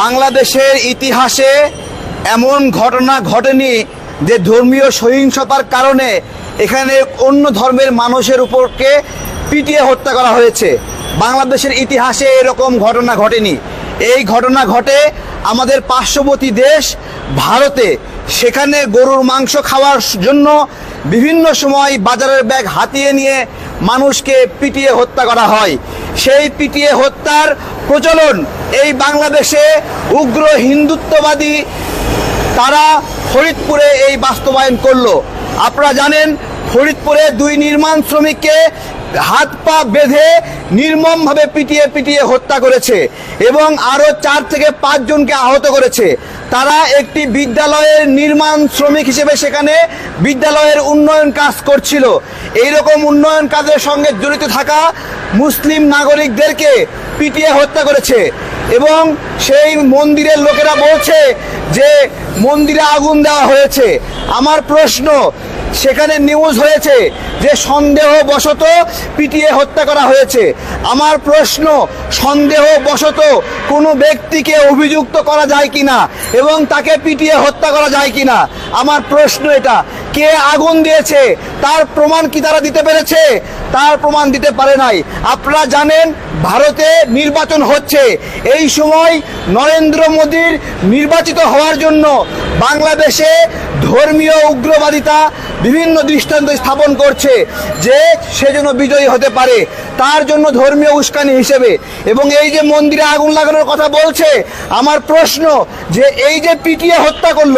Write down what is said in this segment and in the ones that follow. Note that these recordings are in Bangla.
বাংলাদেশের ইতিহাসে এমন ঘটনা ঘটেনি যে ধর্মীয় সহিংসতার কারণে এখানে অন্য ধর্মের মানুষের উপরকে পিটিয়ে হত্যা করা হয়েছে। বাংলাদেশের ইতিহাসে এরকম ঘটনা ঘটেনি। এই ঘটনা ঘটে আমাদের পার্শ্ববর্তী দেশ ভারতে। সেখানে গরুর মাংস খাওয়ার জন্য বিভিন্ন সময় বাজারের ব্যাগ হাতিয়ে নিয়ে মানুষকে পিটিয়ে হত্যা করা হয়। সেই পিটিয়ে হত্যার প্রচলন এই বাংলাদেশে উগ্র হিন্দুত্ববাদী তারা ফরিদপুরে এই বাস্তবায়ন করল। আপনারা জানেন, ফরিদপুরে দুই নির্মাণ শ্রমিককে হাত পা বেঁধে নির্মমভাবে পিটিয়ে পিটিয়ে হত্যা করেছে এবং আরও চার থেকে পাঁচজনকে আহত করেছে। তারা একটি বিদ্যালয়ের নির্মাণ শ্রমিক হিসেবে সেখানে বিদ্যালয়ের উন্নয়ন কাজ করছিল। এইরকম উন্নয়ন কাজের সঙ্গে জড়িত থাকা মুসলিম নাগরিকদেরকে পিটিয়ে হত্যা করেছে। এবং সেই মন্দিরের লোকেরা বলছে যে মন্দিরে আগুন দেওয়া হয়েছে। আমার প্রশ্ন, সেখানে নিউজ হয়েছে যে সন্দেহ বশত পিটিয়ে হত্যা করা হয়েছে। আমার প্রশ্ন সন্দেহ বশত কোনো ব্যক্তিকে অভিযুক্ত করা যায় কি না এবং তাকে পিটিয়ে হত্যা করা যায় কিনা? আমার প্রশ্ন এটা। কে আগুন দিয়েছে? তার প্রমাণ কি তারা দিতে পেরেছে? তার প্রমাণ দিতে পারে নাই। আপনারা জানেন, ভারতে নির্বাচন হচ্ছে। এই সময় নরেন্দ্র মোদীর নির্বাচিত হওয়ার জন্য বাংলাদেশে ধর্মীয় উগ্রবাদিতা বিভিন্ন দৃষ্টান্ত স্থাপন করছে যে সে যেন বিজয়ী হতে পারে। তার জন্য ধর্মীয় উস্কানি হিসেবে। এবং এই যে মন্দিরে আগুন লাগানোর কথা বলছে, আমার প্রশ্ন যে এই যে পিটিয়ে হত্যা করল,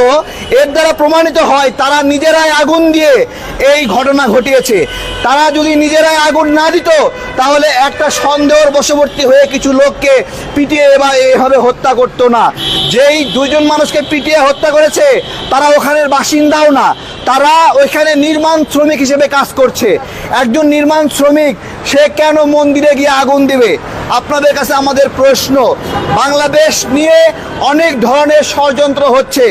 এর দ্বারা প্রমাণিত হয় তারা নিজেরাই আগুন দিয়ে এই ঘটনা ঘটিয়েছে। তারা যদি নিজেরাই আগুন না দিত, তাহলে একটা সন্দেহর বশবর্তী হয়ে কিছু লোককে পিটিয়ে বা এভাবে হত্যা করতো না। যেই দুইজন মানুষকে পিটিয়ে হত্যা করেছে, তারা ওখানের বাসিন্দাও না। তারা ওইখানে নির্মাণ শ্রমিক হিসেবে কাজ করছে। একজন নির্মাণ শ্রমিক, সে কেন মন্দিরে গিয়ে আগুন দেবে? আপনাদের কাছে আমাদের প্রশ্ন। বাংলাদেশ নিয়ে অনেক ধরনের ষড়যন্ত্র হচ্ছে।